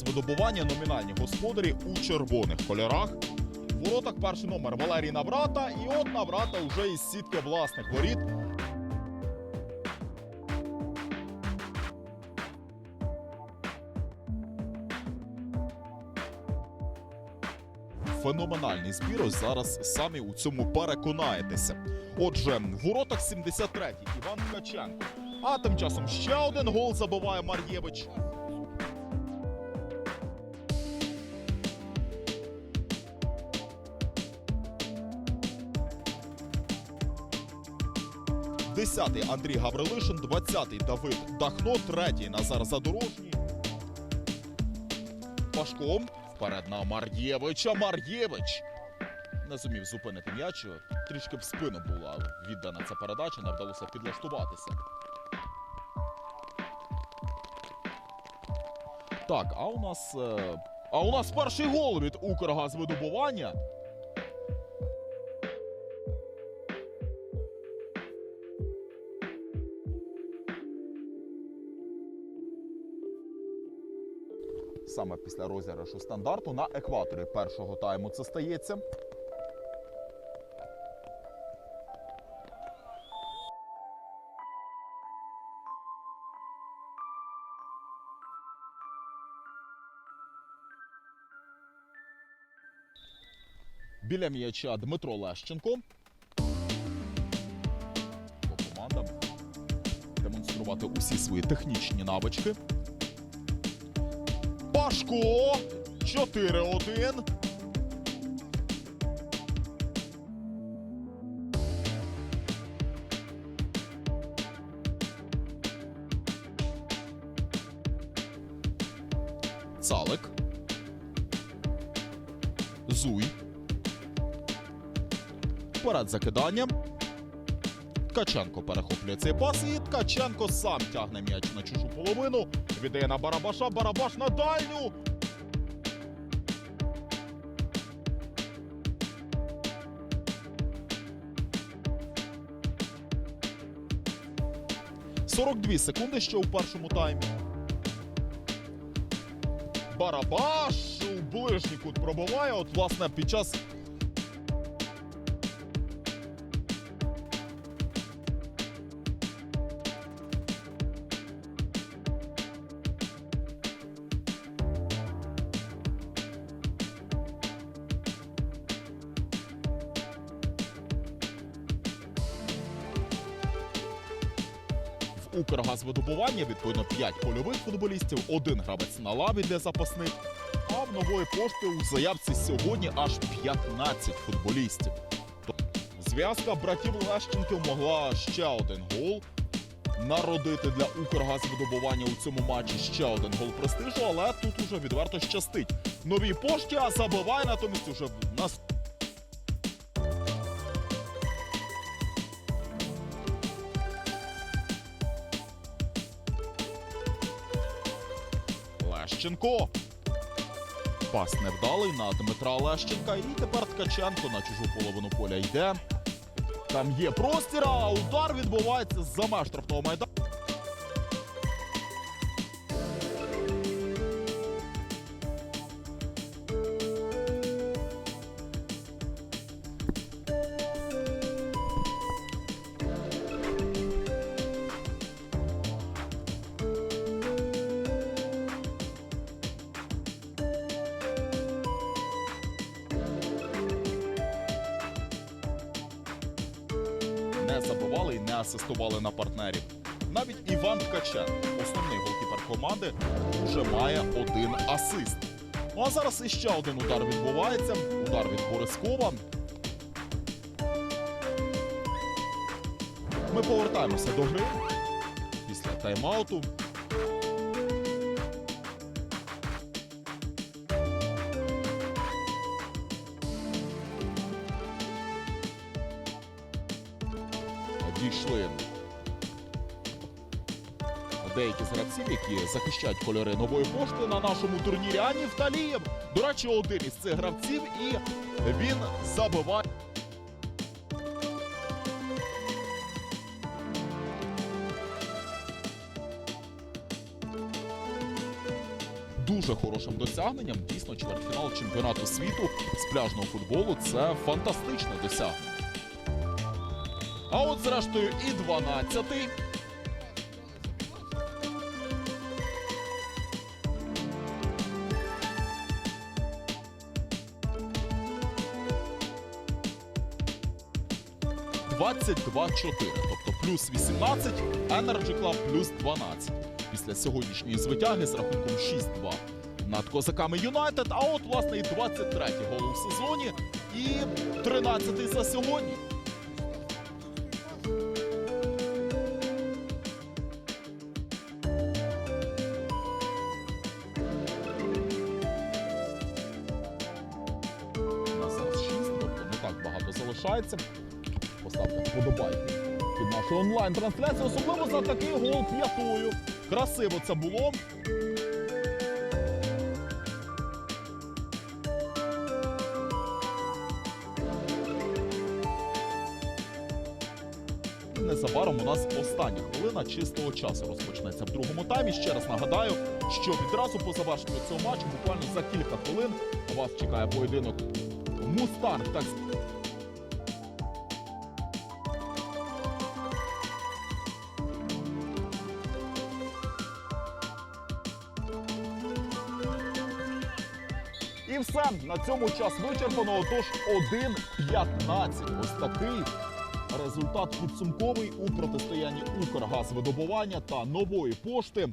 Укргазвидобування номінальні господарі у червоних кольорах. В воротах перший номер Валерій Наврата, і от Наврата вже із сітки власних воріт. Феноменальний збір. Ось зараз самі у цьому переконаєтеся. Отже, в воротах 73-й Іван Ткаченко. А тим часом ще один гол забиває Мар'євич. Десятий Андрій Гаврилишин, 20-й Давид Дахно, третій Назар Задорожній. Пашком вперед на Мар'євича. Мар'євич не зумів зупинити м'яч. Трішки в спину була віддана ця передача, не вдалося підлаштуватися. Так, а у нас. е, А у нас перший гол від Укргазвидобування. Саме після розіграшу стандарту на екваторі першого тайму це стається. Біля м'яча Дмитро Лещенко. По командам демонструвати усі свої технічні навички. Пашко 4-1. Цалик. Зуй. Перед закиданням. Ткаченко перехоплює цей пас і Ткаченко сам тягне м'яч на чужу половину. Віддає на Барабаша, Барабаш на дальню. «42 секунди ще у першому таймі. Барабаш у ближній кут пробиває. От, власне, під час Укргазвидобування відповідно 5 польових футболістів, один гравець на лаві для запасних. А в нової пошти у заявці сьогодні аж 15 футболістів. Зв'язка братів Лещенків могла ще один гол народити для Укргазвидобування у цьому матчі ще один гол престижу, але тут уже відверто щастить. Новій пошті, а забиває натомість уже в нас. Лещенко. Пас невдалий на Дмитра Лещенка. І тепер Ткаченко на чужу половину поля йде. Там є простір, а удар відбувається з-за меж штрафного майдану. Не забивали і не асистували на партнерів. Навіть Іван Ткачен, основний голкіпер команди, вже має один асист. Ну а зараз іще один удар відбувається. Удар від Борискова. Ми повертаємося до гри після тайм-ауту. Дійшли деякі з гравців, які захищають кольори нової пошти на нашому турнірі. Ані Вталієв, до речі, один із цих гравців, і він забиває. Дуже хорошим досягненням. Дійсно, чвертьфінал чемпіонату світу з пляжного футболу це фантастичне досягнення. А от, зрештою, і 12-й. – 22-4, тобто плюс 18, Energy Club плюс 12. Після сьогоднішньої звитяги з рахунком 6-2 над козаками Юнайтед. А от, власне, і 23-й гол у сезоні, і 13-й за сьогодні. Залишається. Поставте вподобайки під нашу онлайн-трансляцію, особливо за такий гол п'ятою. Красиво це було. Незабаром у нас остання хвилина чистого часу розпочнеться в другому таймі. Ще раз нагадаю, що відразу по завершенню цього матчу, буквально за кілька хвилин, вас чекає поєдинок Мустанг. Так І все на цьому час вичерпано. Отож 1-15. Ось такий результат підсумковий у протистоянні Укргазвидобування та нової пошти.